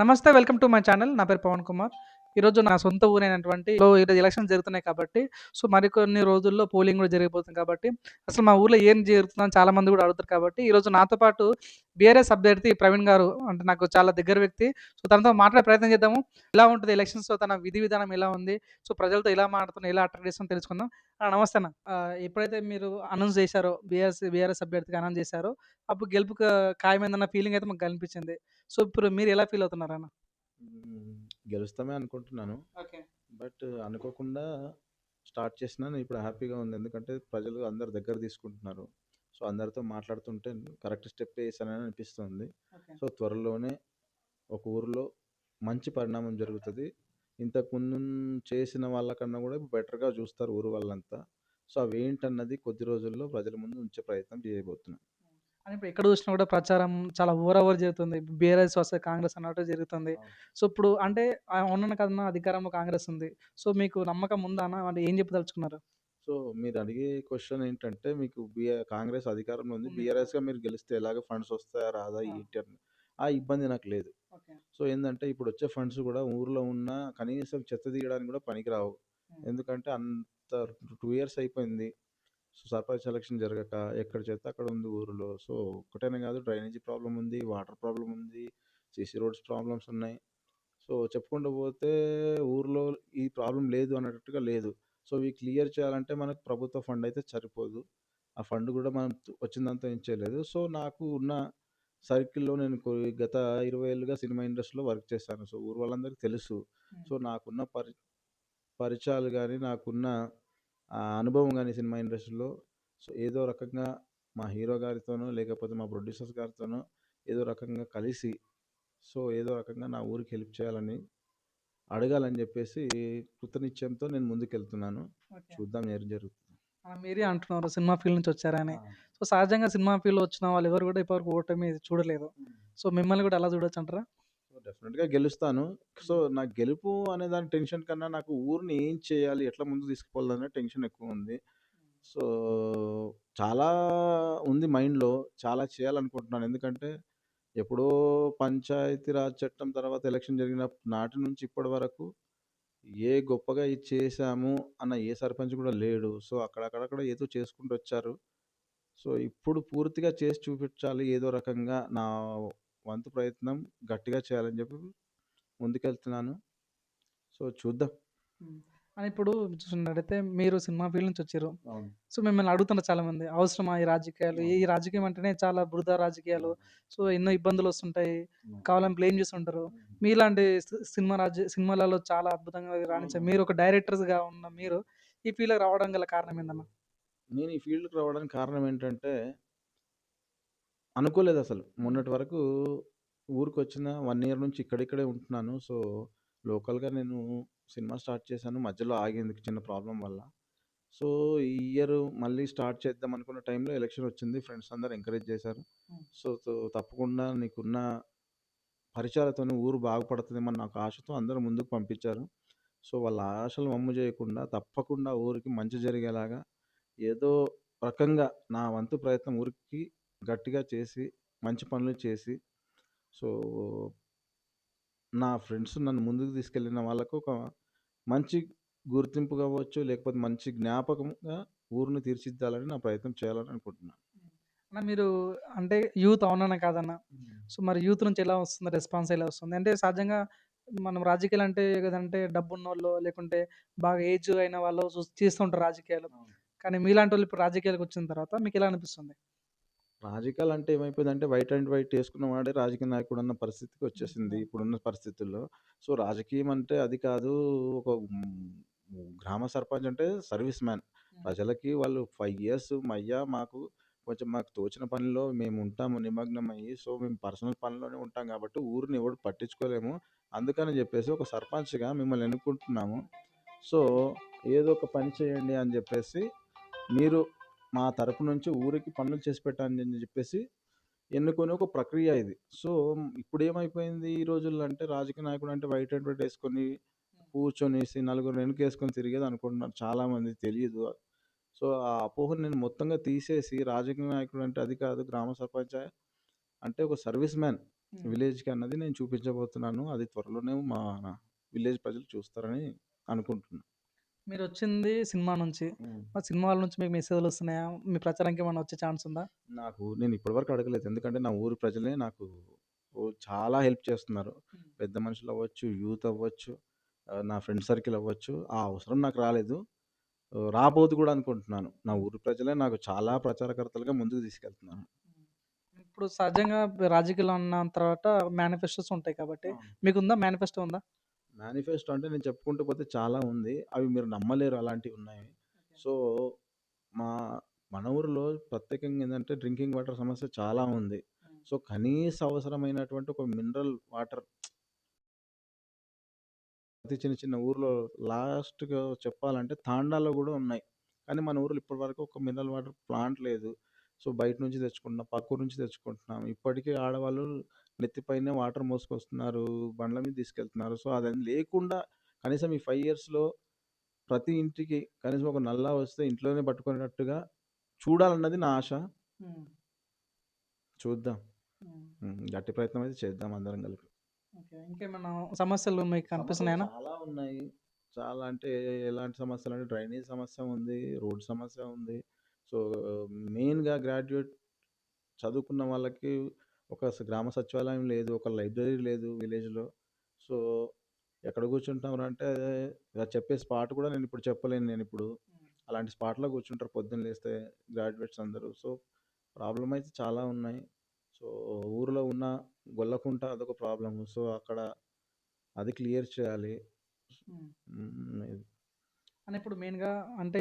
నమస్తే welcome to my channel. నా పేరు పవన్ కుమార్. ఈరోజు నా సొంత ఊరైనటువంటి ఈరోజు ఎలక్షన్ జరుగుతున్నాయి కాబట్టి సో మరికొన్ని రోజుల్లో పోలింగ్ కూడా జరిగిపోతుంది కాబట్టి అసలు మా ఊర్లో ఏం జరుగుతుందని చాలా మంది కూడా అడుగుతారు కాబట్టి ఈరోజు నాతో పాటు బీఆర్ఎస్ అభ్యర్థి ప్రవీణ్ గారు అంటే నాకు చాలా దగ్గర వ్యక్తి. సో తనతో మాట్లాడే ప్రయత్నం చేద్దాము. ఎలా ఉంటుంది ఎలక్షన్స్? తన విధి విధానం ఎలా ఉంది? సో ప్రజలతో ఎలా మాట్లాడుతున్నా ఎలా అట్రాక్ట్ చేస్తాం తెలుసుకుందాం. ఆ, నమస్తే అన్న. ఎప్పుడైతే మీరు అనౌన్స్ చేశారో బీఆర్ఎస్ బీఆర్ఎస్ అభ్యర్థిగా అనౌన్స్ చేశారో అప్పుడు గెలుపు ఖాయమైందన్న ఫీలింగ్ అయితే మాకు కనిపించింది. సో ఇప్పుడు మీరు ఎలా ఫీల్ అవుతున్నారు అన్న? గెలుస్తామే అనుకుంటున్నాను. ఓకే. బట్ అనుకోకుండా స్టార్ట్ చేసినాను ఇప్పుడు హ్యాపీగా ఉంది. ఎందుకంటే ప్రజలు అందరు దగ్గర తీసుకుంటున్నారు. సో అందరితో మాట్లాడుతుంటే కరెక్ట్ స్టెప్ వేసానని అనిపిస్తుంది. ఓకే. సో త్వరలోనే ఒక ఊరిలో మంచి పరిణామం జరుగుతుంది. ఇంతకు ముందు చేసిన వాళ్ళకన్నా కూడా బెటర్గా చూస్తారు ఊరు వాళ్ళంతా. సో అవి ఏంటన్నది కొద్ది రోజుల్లో ప్రజల ముందు ఉంచే ప్రయత్నం చేయబోతున్నాను అని ఇప్పుడు ఎక్కడ చూసినా కూడా ప్రచారం చాలా ఓవర్ ఓవర్ జరుగుతుంది. బీఆర్ఎస్ వస్తే కాంగ్రెస్ అన్నట్టు జరుగుతుంది. సో ఇప్పుడు అంటే ఉన్న కదన్నా అధికారంలో కాంగ్రెస్ ఉంది. సో మీకు నమ్మకం ఉందా అన్న? అంటే ఏం చెప్పదలుచుకున్నారు? సో మీరు అడిగే క్వశ్చన్ ఏంటంటే మీకు బిఆర్ కాంగ్రెస్ అధికారంలో ఉంది. బీఆర్ఎస్గా మీరు గెలిస్తే ఎలాగ ఫండ్స్ వస్తాయా రాదా. ఏంటి అని ఆ ఇబ్బంది నాకు లేదు. సో ఏంటంటే ఇప్పుడు వచ్చే ఫండ్స్ కూడా ఊర్లో ఉన్న కనీసం చెత్త తీయడానికి కూడా పనికిరావు. ఎందుకంటే అంత టూ ఇయర్స్ అయిపోయింది. సో సర్పంచ్ ఎలక్షన్ జరగక ఎక్కడ చెత్త అక్కడ ఉంది ఊరిలో. సో ఒకటేనే కాదు డ్రైనేజీ ప్రాబ్లం ఉంది వాటర్ ప్రాబ్లం ఉంది సీసీ రోడ్స్ ప్రాబ్లమ్స్ ఉన్నాయి. సో చెప్పుకుంటూ పోతే ఊర్లో ఈ ప్రాబ్లం లేదు అన్నట్టుగా లేదు. సో ఇవి క్లియర్ చేయాలంటే మనకు ప్రభుత్వ ఫండ్ అయితే సరిపోదు. ఆ ఫండ్ కూడా మనం వచ్చిందంతా ఏం చేయలేదు. సో నాకు ఉన్న సర్కిల్లో నేను గత ఇరవై ఏళ్ళుగా సినిమా ఇండస్ట్రీలో వర్క్ చేశాను సో ఊరు వాళ్ళందరికీ తెలుసు. సో నాకున్న పరి పరిచయాలు కానీ నాకున్న అనుభవం కానీ సినిమా ఇండస్ట్రీలో. సో ఏదో రకంగా మా హీరో గారితోనో లేకపోతే మా ప్రొడ్యూసర్స్ గారితోనో ఏదో రకంగా కలిసి సో ఏదో రకంగా నా ఊరికి హెల్ప్ చేయాలని అడగాలని చెప్పేసి కృతనిశ్చయంతో నేను ముందుకెళ్తున్నాను. చూద్దాం ఏం జరుగుతుంది. మీరే అంటున్నారు సినిమా ఫీల్డ్ నుంచి వచ్చారని. సో సహజంగా సినిమా ఫీల్డ్ వచ్చిన వాళ్ళు ఎవరు కూడా ఇప్పటివరకు ఓటమి చూడలేదు. సో మిమ్మల్ని కూడా అలా చూడొచ్చు అంటారా డెఫినెట్గా గెలుస్తాను. సో నా గెలుపు అనే దాని టెన్షన్ కన్నా నాకు ఊరిని ఏం చేయాలి ఎట్లా ముందు తీసుకుపోవాలనే టెన్షన్ ఎక్కువ ఉంది. సో చాలా ఉంది మైండ్లో చాలా చేయాలనుకుంటున్నాను. ఎందుకంటే ఎప్పుడో పంచాయతీరాజ్ చట్టం తర్వాత ఎలక్షన్ జరిగిన నాటి నుంచి ఇప్పటి వరకు ఏ గొప్పగా ఇది చేశాము అన్న ఏ సర్పంచ్ కూడా లేడు. సో అక్కడక్కడక్కడ ఏదో చేసుకుంటూ వచ్చారు. సో ఇప్పుడు పూర్తిగా చేసి చూపించాలి ఏదో రకంగా నా వంతు ప్రయత్నం గట్టిగా చేయాలని చెప్పి ముందుకెళ్తున్నాను. సో చూద్దాం. అని ఇప్పుడు చూసినట్టయితే మీరు సినిమా ఫీల్డ్ నుంచి వచ్చారు. సో మిమ్మల్ని అడుగుతున్నారు చాలా మంది అవసరమా ఈ రాజకీయాలు? ఈ రాజకీయం అంటేనే చాలా బృధా రాజకీయాలు. సో ఎన్నో ఇబ్బందులు వస్తుంటాయి. కావాలని బ్లేమ్ చేస్తుంటారు. మీలాంటి సినిమా రాజ సినిమాలలో చాలా అద్భుతంగా రాణించారు. మీరు ఒక డైరెక్టర్స్గా ఉన్న మీరు ఈ ఫీల్డ్కి రావడం గల కారణం ఏందన్న నేను ఈ ఫీల్డ్కి రావడానికి కారణం ఏంటంటే అనుకోలేదు అసలు మొన్నటి వరకు ఊరికి వచ్చిన వన్ ఇయర్ నుంచి ఇక్కడిక్కడే ఉంటున్నాను. సో లోకల్గా నేను సినిమా స్టార్ట్ చేశాను. మధ్యలో ఆగింది చిన్న ప్రాబ్లం వల్ల. సో ఈ ఇయర్ మళ్ళీ స్టార్ట్ చేద్దాం అనుకున్న టైంలో ఎలక్షన్ వచ్చింది. ఫ్రెండ్స్ అందరు ఎంకరేజ్ చేశారు. సో సో తప్పకుండా నీకున్న పరిచయాలతో ఊరు బాగుపడుతుందేమని నాకు ఆశతో అందరూ ముందుకు పంపించారు. సో వాళ్ళ ఆశలు మమ్ము చేయకుండా తప్పకుండా ఊరికి మంచి జరిగేలాగా ఏదో రకంగా నా వంతు ప్రయత్నం ఊరికి గట్టిగా చేసి మంచి పనులు చేసి సో నా ఫ్రెండ్స్ నన్ను ముందుకు తీసుకెళ్ళిన వాళ్ళకు ఒక మంచి గుర్తింపు కావచ్చు లేకపోతే మంచి జ్ఞాపకంగా ఊరిని తీర్చిదిద్దాలని నా ప్రయత్నం చేయాలని అనుకుంటున్నాను. అన్న మీరు అంటే యూత్ అవునన్నా కాదన్న. సో మరి యూత్ నుంచి ఎలా వస్తుంది రెస్పాన్స్ ఎలా వస్తుంది? అంటే సహజంగా మనం రాజకీయాలు అంటే కదంటే డబ్బు ఉన్న వాళ్ళు లేకుంటే బాగా ఏజ్ అయిన వాళ్ళు చూస్- చేస్తుంటారు రాజకీయాలు. కానీ మీలాంటి వాళ్ళు ఇప్పుడు రాజకీయాలకు వచ్చిన తర్వాత మీకు ఎలా అనిపిస్తుంది? రాజకీయాలు అంటే ఏమైపోయిందంటే వైట్ అండ్ వైట్ వేసుకున్న వాడే రాజకీయ నాయకుడు అన్న పరిస్థితికి వచ్చేసింది ఇప్పుడున్న పరిస్థితుల్లో. సో రాజకీయం అంటే అది కాదు. ఒక గ్రామ సర్పంచ్ అంటే సర్వీస్ మ్యాన్. ప్రజలకి వాళ్ళు ఫైవ్ ఇయర్స్ మయ్యా మాకు కొంచెం మాకు తోచిన పనిలో మేము ఉంటాము నిమగ్నం అయ్యి సో మేము పర్సనల్ పనిలోనే ఉంటాం కాబట్టి ఊరిని ఎవరు పట్టించుకోలేము. అందుకని చెప్పేసి ఒక సర్పంచ్గా మిమ్మల్ని ఎన్నుకుంటున్నాము. సో ఏదో ఒక పని చేయండి అని చెప్పేసి మీరు మా తరపు నుంచి ఊరికి పనులు చేసి పెట్టండి అని చెప్పేసి ఎన్నుకొని ఒక ప్రక్రియ ఇది సో ఇప్పుడు ఏమైపోయింది ఈ రోజుల్లో అంటే రాజకీయ నాయకుడు అంటే వైట్ అండ్ వైట్ వేసుకొని కూర్చొనేసి నలుగురు వెనుక వేసుకొని తిరిగేది అనుకుంటున్నారు చాలామంది తెలియదు సో ఆ అపోహను నేను మొత్తంగా తీసేసి రాజకీయ నాయకుడు అంటే అది కాదు గ్రామ సర్పంచ్ అంటే ఒక సర్వీస్ మ్యాన్ విలేజ్‌కి అన్నది నేను చూపించబోతున్నాను. అది త్వరలోనే మా విలేజ్ ప్రజలు చూస్తారని అనుకుంటున్నా. మీరొచ్చింది సినిమా నుంచి. మరి సినిమాల నుంచి మీకు మెసేజ్‌లొస్తున్నాయా? మీ ప్రచారానికి ఏమన్నా వచ్చే ఛాన్స్ ఉందా? నాకు నేను ఇప్పటి వరకు అడగలేదు. ఎందుకంటే నా ఊరు ప్రజలే నాకు చాలా హెల్ప్ చేస్తున్నారు. పెద్ద మనుషులవ్వచ్చు, యూత్ అవ్వచ్చు, నా ఫ్రెండ్ సర్కిల్ అవ్వచ్చు. ఆ అవసరం నాకు రాలేదు. రాబోదు కూడా అనుకుంటున్నాను. నా ఊరు ప్రజలే నాకు చాలా ప్రచారకర్తలుగా ముందుకు తీసుకెళ్తున్నారు. ఇప్పుడు సహజంగా రాజకీయాల్లో ఉన్న తర్వాత మేనిఫెస్టోస్ ఉంటాయి కాబట్టి అవును. మీకుందా? మేనిఫెస్టో ఉందా? మేనిఫెస్టో అంటే నేను చెప్పుకుంటూ పోతే చాలా ఉంది. అవి మీరు నమ్మలేరు అలాంటివి ఉన్నాయి. సో, మా మన ఊరిలో ప్రత్యేకంగా ఏందంటే డ్రింకింగ్ వాటర్ సమస్య చాలా ఉంది. సో, కనీస అవసరమైనటువంటి ఒక మినరల్ వాటర్ ప్రతి చిన్న చిన్న ఊర్లో లాస్ట్‌గా చెప్పాలంటే తాండాలో గూడా ఉన్నాయి. కానీ మన ఊర్లో ఇప్పటి వరకు ఒక మినరల్ వాటర్ ప్లాంట్ లేదు. సో, బయట నుంచి తెచ్చుకుంటున్నాం. పక్క ఊరు నుంచి తెచ్చుకుంటున్నాం. ఇప్పటికీ ఆడవాళ్ళు నెత్తిపైనే వాటర్ మోసుకొస్తున్నారు. బండ్ల మీద తీసుకెళ్తున్నారు. సో, అది లేకుండా కనీసం ఈ 5 ఇయర్స్‌లో ప్రతి ఇంటికి కనీసం ఒక నల్లా వస్తే ఇంట్లోనే పట్టుకునేటట్టుగా చూడాలన్నది నా ఆశ. చూద్దాం. గట్టి ప్రయత్నం అయితే చేద్దాం అందరం కలిపి. ఓకే. ఇంకేమన్నా సమస్యలు మీకు సమస్యలు? చాలా ఉన్నాయి. చాలా అంటే ఎలాంటి సమస్యలంటే డ్రైనేజ్ సమస్య ఉంది. రోడ్ సమస్య ఉంది. సో, మెయిన్‌గా గ్రాడ్యుయేట్ చదువుకున్న వాళ్ళకి ఒక గ్రామ సచివాలయం లేదు. ఒక లైబ్రరీ లేదు విలేజ్‌లో. సో, ఎక్కడ కూర్చుంటాంరా అంటే ఇలా చెప్పే స్పాట్ కూడా నేను ఇప్పుడు చెప్పలేను నేనిప్పుడు. అలాంటి స్పాట్‌లో కూర్చుంటారు పొద్దున్న లేస్తే గ్రాడ్యుయేట్స్ అందరూ. సో, ప్రాబ్లమ్ అయితే చాలా ఉన్నాయి. సో, ఊర్లో ఉన్న గొల్లకుంట అదొక ప్రాబ్లము. సో, అక్కడ అది క్లియర్ చేయాలి. అని ఇప్పుడు మెయిన్‌గా అంటే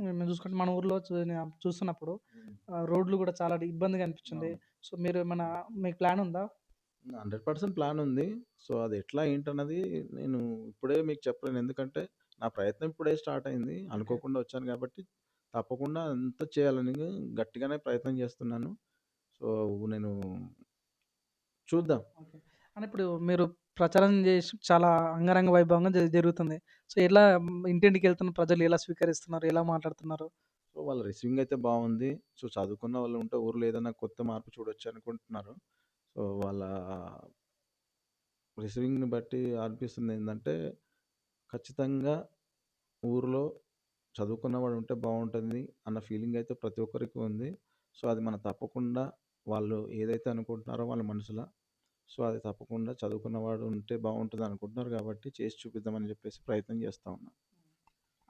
మేము చూసుకుంటే మన ఊర్లో చూ నేను చూస్తున్నప్పుడు రోడ్లు కూడా చాలా ఇబ్బందిగా అనిపించింది. అవును. సో, మీరు ఏమన్నా మీకు ప్లాన్ ఉందా? 100% ప్లాన్ ఉంది. సో, అది ఎట్లా ఏంటన్నది నేను ఇప్పుడే మీకు చెప్పలేను. ఎందుకంటే నా ప్రయత్నం ఇప్పుడే స్టార్ట్ అయింది. ఓకే. అనుకోకుండా వచ్చాను కాబట్టి తప్పకుండా అంతా చేయాలని గట్టిగానే ప్రయత్నం చేస్తున్నాను. సో, నేను చూద్దాం. ఓకే. అని ఇప్పుడు మీరు ప్రచారం చేసి చాలా అంగరంగ వైభవంగా జ జరుగుతుంది. సో, ఎలా ఇంటింటికెళ్తున్న ప్రజలు ఎలా స్వీకరిస్తున్నారు? ఎలా మాట్లాడుతున్నారు? సో, వాళ్ళ రిసీవింగ్ అయితే బావుంది. సో, చదువుకున్న వాళ్ళు ఉంటే ఊర్లో ఏదైనా కొత్త మార్పు చూడొచ్చు అనుకుంటున్నారు. సో, వాళ్ళ రిసీవింగ్‌ని బట్టి అనిపిస్తుంది ఏంటంటే ఖచ్చితంగా ఊర్లో చదువుకున్నవాడు ఉంటే బావుంటుంది అన్న ఫీలింగ్ అయితే ప్రతి ఒక్కరికి ఉంది. సో, అది మనం తప్పకుండా వాళ్ళు ఏదైతే అనుకుంటున్నారో వాళ్ళ మనసుల సో, అది తప్పకుండా చదువుకున్నవాడు ఉంటే బావుంటది అనుకుంటున్నారు కాబట్టి చేసి చూపిద్దామని చెప్పేసి ప్రయత్నం చేస్తా ఉన్నా.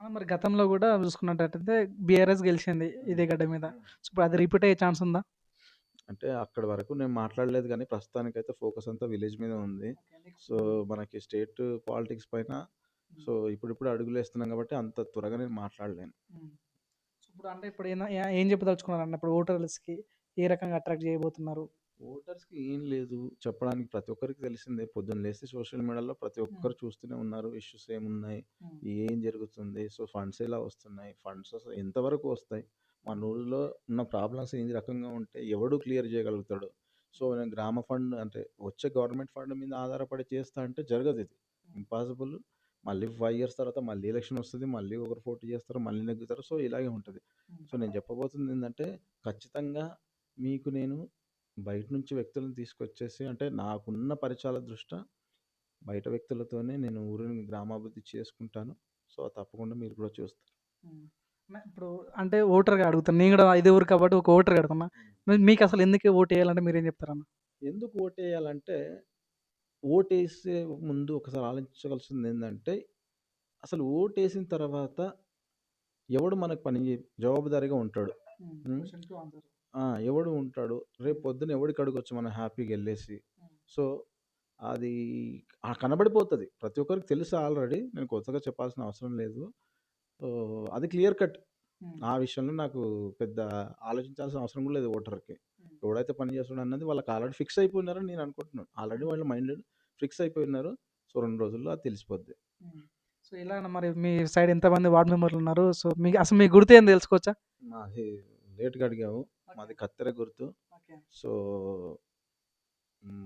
ఆ! మరి గతంలో గూడా చూసుకున్నట్టయితే బీఆర్ఎస్ గెలిచింది ఇదే గడ్డ మీద. సో, ఇప్పుడు అది రిపీట్ అయ్యే ఛాన్స్ ఉందా? అంటే అక్కడి వరకు నేను మాట్లాడలేదు గానీ ప్రస్తుతానికైతే ఫోకస్ అంతా విలేజ్ మీద ఉంది. సో, మనకి స్టేట్ పాలిటిక్స్ పైన సో, ఇప్పుడిప్పుడు అడుగులేస్తున్నాం కాబట్టి అంత త్వరగా నేను మాట్లాడలేను. ఇప్పుడు అంటే ఇప్పుడు ఏం చెప్పదలుచుకున్నారన్న ఇప్పుడు ఓటర్స్‌కి ఏ రకంగా అట్రాక్ట్ చేయబోతున్నారు? ఓటర్స్‌కి ఏం లేదు చెప్పడానికి ప్రతి ఒక్కరికి తెలిసిందే. పొద్దున్న లేస్తే సోషల్ మీడియాలో ప్రతి హ్మ్. ఒక్కరు చూస్తూనే ఉన్నారు. ఇష్యూస్ ఏమున్నాయి? హ్మ్. ఏం జరుగుతుంది? సో, ఫండ్స్ ఎలా వస్తున్నాయి? ఫండ్స్ అసలు ఎంతవరకు వస్తాయి? మన ఊరిలో ఉన్న ప్రాబ్లమ్స్ ఏ రకంగా ఉంటే ఎవడు క్లియర్ చేయగలుగుతాడు? సో, నేను గ్రామ ఫండ్ అంటే వచ్చే గవర్నమెంట్ ఫండ్ మీద ఆధారపడి చేస్తా అంటే జరగదిది. ఇంపాసిబుల్. మళ్ళీ 5 ఇయర్స్ తర్వాత మళ్ళీ ఎలక్షన్ వస్తది. మళ్ళీ ఒకరు పోటీ చేస్తారు. మళ్ళీ నెగ్గుతారు. సో, ఇలాగే ఉంటది. హ్మ్. సో, నేను చెప్పబోతుంది ఏందంటే ఖచ్చితంగా మీకు నేను బయట నుంచి వ్యక్తులను తీసుకొచ్చేసి అంటే నాకున్న పరిచయాల దృష్ట్యా బయట వ్యక్తులతోనే నేను ఊరిని గ్రామాభివృద్ధి చేసుకుంటాను. సో, తప్పకుండా మీరు కూడా చూస్తారు. హ్మ్. న ఇప్పుడు అంటే ఓటర్‌గా అడుగుతాను. నేను గూడా ఇదే ఊరు కాబట్టి ఒక ఓటర్‌గా అడుగుతున్నా. మీ మీకసలు ఎందుకు ఓటేయాలంటే మీరేం చెప్తారన్న? ఎందుకు ఓటేయాలంటే ఓటేసే ముందు ఒకసారి ఆలోచించవలసింది ఏందంటే అసలు ఓటేసిన తర్వాత ఎవడు మనకు పని జే జవాబుదారీగా ఉంటాడు. హ్మ్. హ్మ్. Question to answer. ఆ! ఎవడు ఉంటాడు? రేపు పొద్దున ఎవడికి అడగొచ్చు మనం హ్యాపీగా ఎళ్ళేసి. హ్మ్. సో, అది ఆ కనబడిపోతది. ప్రతి ఒక్కరికి తెలుసు ఆల్రెడీ. నేను కొత్తగా చెప్పాల్సిన అవసరం లేదు. ఓహ్! అది క్లియర్ కట్. హ్మ్. ఆ విషయంలో నాకు పెద్ద ఆలోచించాల్సిన అవసరం కూడా లేదు ఓటర్‌కి. హ్మ్. ఎవడైతే పని చేస్తాడో అన్నది వాళ్ళకి ఆల్రెడీ ఫిక్స్ అయిపోయినారని నేను అనుకుంటున్నాను. ఆల్రెడీ వాళ్ళ మైండ్ ఫిక్స్ అయిపోయినారు. సో, 2 రోజుల్లో అది తెలిసిపోద్ది. హ్మ్. సో, అన్న మరి మీ సైడ్ ఎంతమంది వార్డ్ మెంబర్లున్నారు? సో, మీకు అసలు మీ గుర్తేందో తెలుసుకోవచ్చా? మాది లేట్‌గా అడిగావు. మాది. కత్తెర గుర్తు. సో.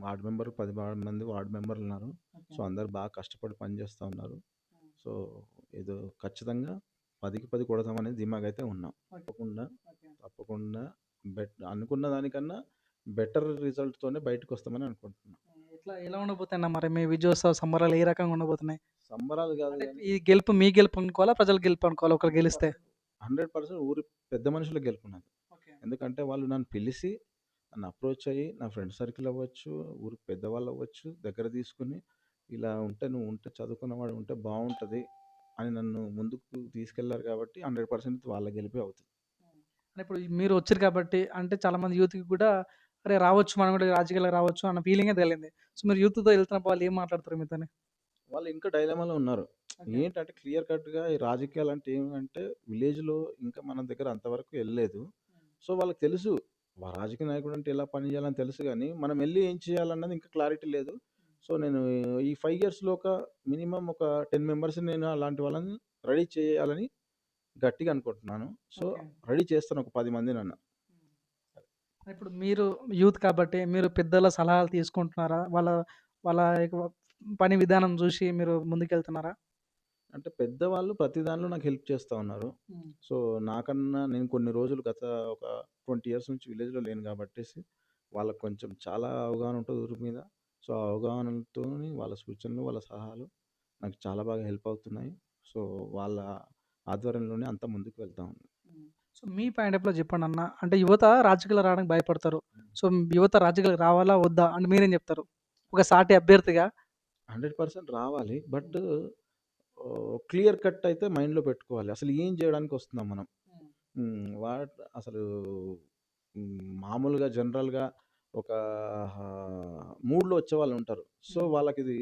వార్డ్ మెంబర్ 10 వా మంది వార్డ్ మెంబర్లున్నారు. So, okay. అందరూ బాగా కష్టపడి పని చేస్తా ఉన్నారు. హ్మ్. సో, ఏదో ఖచ్చితంగా 10కి 10 కొడతామనేది ధీమాగా అయితే ఉన్నాం. తప్పకుండా. తప్పకుండా బెట్ అనుకున్న దానికన్నా బెటర్ రిజల్ట్‌తోనే బయటకొస్తామని అనుకుంటున్నా. ఎట్లా ఎలా ఉండబోతున్నాయి మరి మీ విజయోత్సవ సంబరాలు ఏ రకంగా ఉండబోతున్నాయి? సంబరాలు గానీ ఈ గెలుపు మీ గెలుపు అనుకోవాలా? ప్రజల గెలుపు అనుకోవాలా ఒకరు గెలిస్తే? 100% ఊరి పెద్ద మనుషుల గెలుపున్నది. ఎందుకంటే వాళ్ళు నన్ను పిలిసి, నన్ను అప్రోచ్ అయ్యి, నా ఫ్రెండ్ సర్కిల్ అవ్వచ్చు, ఊరికి పెద్దవాళ్ళు అవ్వచ్చు, దగ్గర తీసుకొని ఇలా ఉంటే నువ్వు ఉంటే చదువుకున్నవాడు ఉంటే బావుంటది అని నన్ను ముందుకు తీసుకెళ్ళారు కాబట్టి 100% వాళ్ళ గెలుపే అవుతది. అంటే ఇప్పుడు మీరు వచ్చారు కాబట్టి అంటే చాలామంది యూత్‌కి కూడా అరే! రావచ్చు మనం కూడా రాజకీయాల్లోకి రావచ్చు అన్న ఫీలింగే తగిలింది. సో మీరు యూత్‌తో వెళ్తున్నప్పుడు వాళ్ళు ఏం మాట్లాడతారు మీతోని? వాళ్ళు ఇంకా డైలమాలో ఉన్నారు. ఏంటంటే క్లియర్ కట్‌గా ఈ రాజకీయాలంటే ఏమంటే విలేజ్‌లో ఇంకా మన దగ్గర అంతవరకు ఎళ్ళలేదు. సో వాళ్ళకి తెలుసు. వ రాజకీయ నాయకుడు అంటే ఎలా పని చేయాలని తెలుసు గానీ, మనం ఎళ్ళి ఏం చేయాలన్నది ఇంకా క్లారిటీ లేదు. సో నేను ఈ 5 ఇయర్స్‌లో ఒక మినిమమ్ ఒక 10 మెంబర్స్‌ని నేను అలాంటి వాళ్ళని రెడీ చేయాలని గట్టిగా అనుకుంటున్నాను. సో. రెడీ చేస్తాను ఒక 10 మందినన్నా. ఇప్పుడు మీరు యూత్ కాబట్టి మీరు పెద్దల సలహాలు తీసుకుంటున్నారా? వాళ్ళ వాళ్ళ పని విధానం చూసి మీరు ముందుకెళ్తున్నారా? అంటే పెద్దవాళ్ళు ప్రతి దానిలో నాకు హెల్ప్ చేస్తా ఉన్నారు. సో నాకన్నా నేను కొన్ని రోజులు గత ఒక 20 ఇయర్స్ నుంచి విలేజ్‌లో లేను కాబట్టేసి, వాళ్ళకి కొంచెం చాలా అవగాహన ఉంటది ఊరి మీద. సో ఆ అవగాహనలతోని వాళ్ళ సూచనలు, వాళ్ళ సలహాలు నాకు చాలా బాగా హెల్ప్ అవుతున్నాయి. సో వాళ్ళ ఆధ్వర్యంలోనే అంతా ముందుకు వెళ్తా ఉంది. సో మీ పాయింట్ ఆఫ్‌లో చెప్పండన్న. అంటే యువత రాజకీయాల్లో రావడానికి భయపడతారు. సో యువత రాజకీయాలకు రావాలా? వద్దా? అంటే మీరేం చెప్తారు? ఒక సాటి అభ్యర్థిగా 100% రావాలి. బట్ క్లియర్ కట్ అయితే మైండ్‌లో పెట్టుకోవాలి. అసలు ఏం చేయడానికి వస్తున్నాం మనం? వాట్ అసలు. మామూలుగా జనరల్‌గా ఒక మూడ్‌లో వచ్చేవాళ్ళుంటారు. సో హ్మ్. వాళ్ళకిది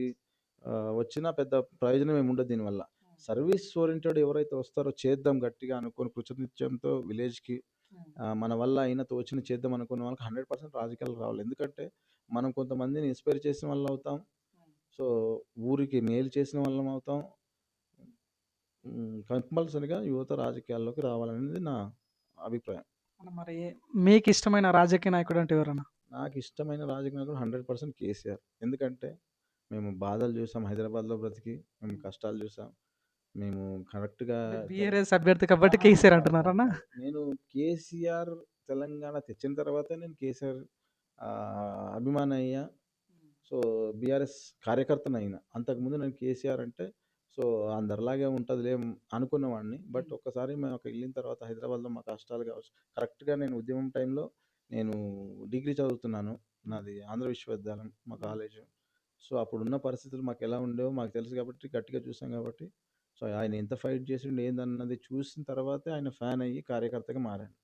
ఆహ్, వచ్చినా పెద్ద ప్రయోజనం ఏమి ఉండదు దీనివల్ల. సర్వీస్ ఓరియెంటెడ్ ఎవరైతే వస్తారో చేద్దాం గట్టిగా అనుకోని కృతనిశ్చయంతో విలేజ్‌కి మన వల్ల అయిన తోచింది చేద్దాం అనుకున్న వాళ్ళకి 100% రాజకీయాలకు రావాలి. ఎందుకంటే మనం కొంతమందిని ఇన్‌స్పైర్ చేసిన వాళ్ళమవుతాం. హ్మ్. సో ఊరికి మేలు చేసిన వాళ్ళం అవుతాం. హ్మ్. కంపల్సరీగా యువత రాజకీయాల్లోకి రావాలనేది నా అభిప్రాయం. అన్న మరి మీకిష్టమైన రాజకీయ నాయకుడు అంటే ఎవరన్నా? నాకిష్టమైన రాజకీయ నాయకుడు 100% కేసీఆర్. ఎందుకంటే మేము బాధలు చూసాం హైదరాబాద్‌లో బ్రతికి. మేము కష్టాలు చూసాం. మేము కరెక్ట్‌గా అంటే బీఆర్ఎస్ అభ్యర్థి కాబట్టి! కేసీఆర్. అంటున్నారన్న? కాదు. నేను కేసీఆర్ తెలంగాణ తెచ్చిన తర్వాతే నేను కేసీఆర్ ఆహ్, అభిమాని అయ్యా. సో బీఆర్ఎస్ కార్యకర్తనయినా. అంతకుముందు నేను కేసీఆర్ అంటే సో అందరిలాగే ఉంటదిలే అనుకునేవాడిని. బట్. ఒక్కసారి మేము అక్కడికి ఎళ్ళిన తర్వాత హైదరాబాద్‌లో మా కష్టాలు కావచ్చు. కరెక్ట్‌గా నేను ఉద్యమం టైంలో నేను డిగ్రీ చదువుతున్నాను. నాది ఆంధ్ర విశ్వవిద్యాలయం మా. కాలేజు. సో అప్పుడున్న పరిస్థితులు మాకెలా ఉండేవో మాకు తెలుసు కాబట్టి గట్టిగా చూసాం కాబట్టి, సో ఆయన ఎంత ఫైట్ చేసిండు ఏందన్నది చూసిన తర్వాతే ఆయన ఫ్యాన్ అయ్యి కార్యకర్తగా మారాను.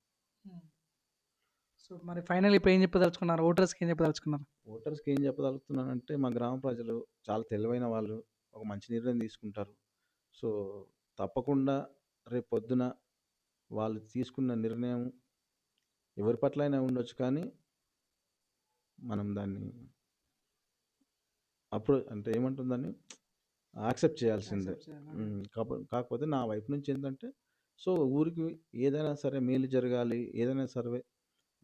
సో మరి ఫైనల్ ఇప్పుడు ఏం చెప్పదలుచుకున్నారు? ఓటర్స్‌కి ఏం చెప్పదలుచుకున్నారు? ఓటర్స్‌కి ఏం చెప్పదలుచుకున్నానంటే మా గ్రామ ప్రజలు చాలా తెలివైన వాళ్ళు. ఒక మంచి నిర్ణయం తీసుకుంటారు. సో తప్పకుండా రేపొద్దున వాళ్ళు తీసుకున్న నిర్ణయం ఎవరి పట్లైనా ఉండొచ్చు కానీ మనం దాన్ని అప్పుడు అంటే ఏమంటాం దాన్ని యాక్సెప్ట్ చేయాల్సిందే. కాకపోతే నా వైపు నుంచి ఏందంటే సో ఊరికి ఏదైనా సరే మేలు జరగాలి. ఏదైనా సర్వే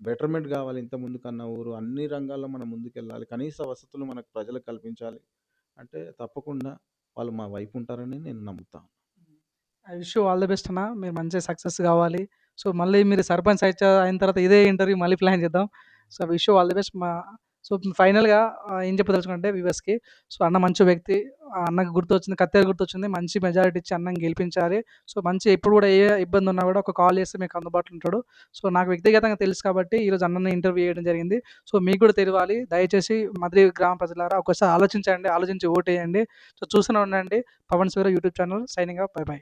బెటర్‌మెంట్ కావాలి ఇంత ముందుకన్నా ఊరు అన్ని రంగాల్లో మనం ముందుకెళ్ళాలి. కనీస వసతులు మనకు ప్రజలకు కల్పించాలి. అంటే తప్పకుండా వాళ్ళు మా వైపు ఉంటారని నేను నమ్ముతాను. I wish all the best అన్న. మీరు మంచిగా సక్సెస్ కావాలి. సో మళ్ళీ మీరు సర్పంచ్ అయితే అయిన తర్వాత ఇదే ఇంటర్వ్యూ మళ్ళీ ప్లాన్ చేద్దాం. So wish all the best. మా సో ఫైనల్‌గా ఏం ఏం చెప్పదలుచుకున్నానంటే వ్యూవర్స్‌కి సో అన్న మంచి వ్యక్తి. అన్నకు గుర్తొచ్చింది కత్తెర గుర్తొచ్చింది. మంచి మెజారిటీ ఇచ్చి అన్నం గెలిపించాలి. సో మంచి ఎప్పుడు కూడా ఏ ఇబ్బంది ఉన్నా కూడా ఒక కాల్ చేస్తే మీకు అందుబాటులో ఉంటాడు. సో నాకు వ్యక్తిగతంగా తెలుసు కాబట్టి ఈరోజు అన్నని ఇంటర్వ్యూ చేయడం జరిగింది. సో మీకు కూడా తెలియాలి దయచేసి మదిరి గ్రామ ప్రజలారా ఒకసారి ఆలోచించండి. ఆలోచించి ఓటేయండి. సో చూస్తూనే ఉండండి. Pavan Surya YouTube channel signing off. Bye bye.